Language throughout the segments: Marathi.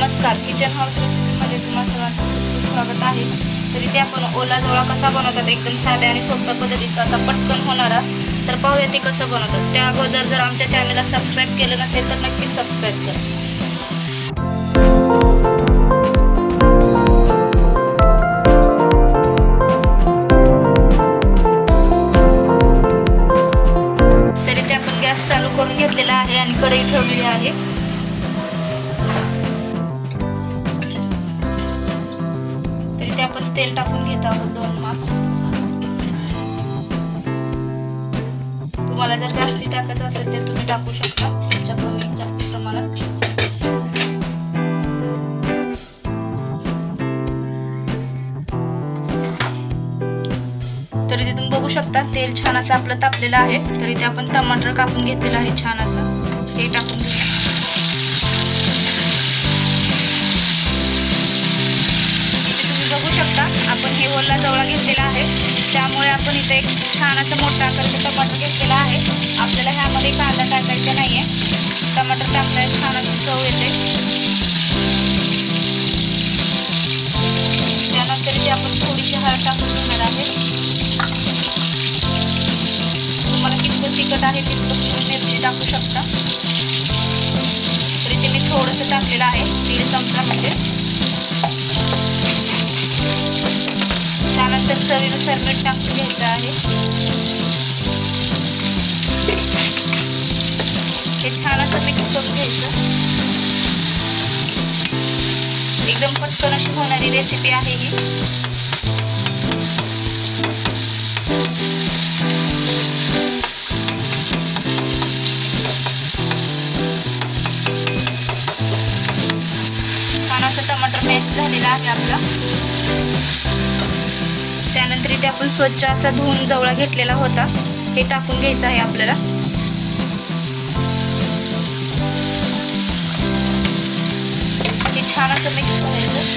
नमस्कार. किचन हाऊस रेसिपीमध्ये तुम्हाला सर्वांचं खूप स्वागत आहे. तरी ते आपण ओला जोळा कसा बनवतात एकदम साध्या आणि सोप्या पद्धतीत कसा पटकन होणारा तर पाहूया ते कसं बनवतात. त्या अगोदर जर आमच्या चॅनलला सबस्क्राईब केलं नसेल तर नक्कीच सबस्क्राईब करा. तरी ते आपण गॅस चालू करून घेतलेला आहे आणि कढई ठेवलेली आहे. तरी ते आपण तेल टाकून घेत आहोत दोन माप. तुम्हाला जर जास्ती टाकायचं असेल तर तुम्ही टाकू शकता. त्याच्या कमी जास्त प्रमाणात. तरी तिथून बघू शकता तेल छान असं आपलं तापलेलं आहे. तरी ते आपण टमाटर कापून घेतलेलं आहे छान असं. ते टाकून घेऊ. ओला जवळ घेतलेला आहे. त्यामुळे आपण इथे एक छान असं मोठा आकारचं टमाटर घेतलेला आहे. आपल्याला ह्यामध्ये कांदा टाकायचा नाही आहे टमाटर टाकल्यास छान असं चव येते. त्यानंतर इथे आपण थोडीशी हळद टाकून घेणार आहे. तुम्हाला कितपत तिखट आहे तितकं तुम्ही मिरची टाकू शकता. तरी ते मी थोडंसं टाकलेलं आहे दीड चमचा म्हणजे. चवीनुसार मीठ टाकून घ्यायचं आहे. हे छान असं मिक्स करून घ्यायचं. एकदम पटकन अशी होणारी रेसिपी आहे ही. छान असं टमाटर मॅश झालेला आहे आपला. त्यानंतर इथे आपण स्वच्छ असा धुवून जवळा घेतलेला होता. हे टाकून घ्यायचं आहे आपल्याला. हे छान असं मिक्स करायचं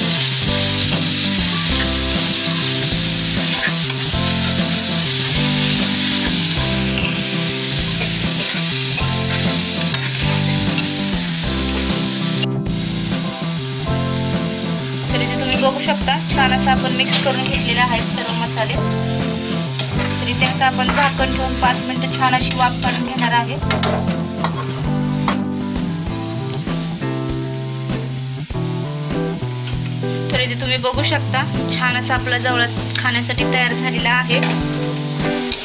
बघू शकता. छान असं आपण मिक्स करून घेतलेला आहे सर्व मसाले. तरी ते आपण झाकण ठेवून पाच मिनिटं छान अशी वाफ काढून घेणार आहे. तर इथे तुम्ही बघू शकता छान असा आपलं जवळ खाण्यासाठी तयार झालेला आहे.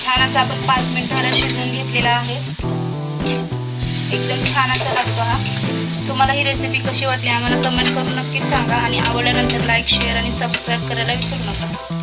छान असा आपण पाच मिनिटाला शिजवून घेतलेला आहे. एकदम छान असं लागतो हा तुम्हाला ही रेसिपी कशी वाटली आम्हाला कमेंट करून नक्कीच सांगा आणि आवडल्यानंतर लाईक शेअर आणि सबस्क्राईब करायला विसरू नका.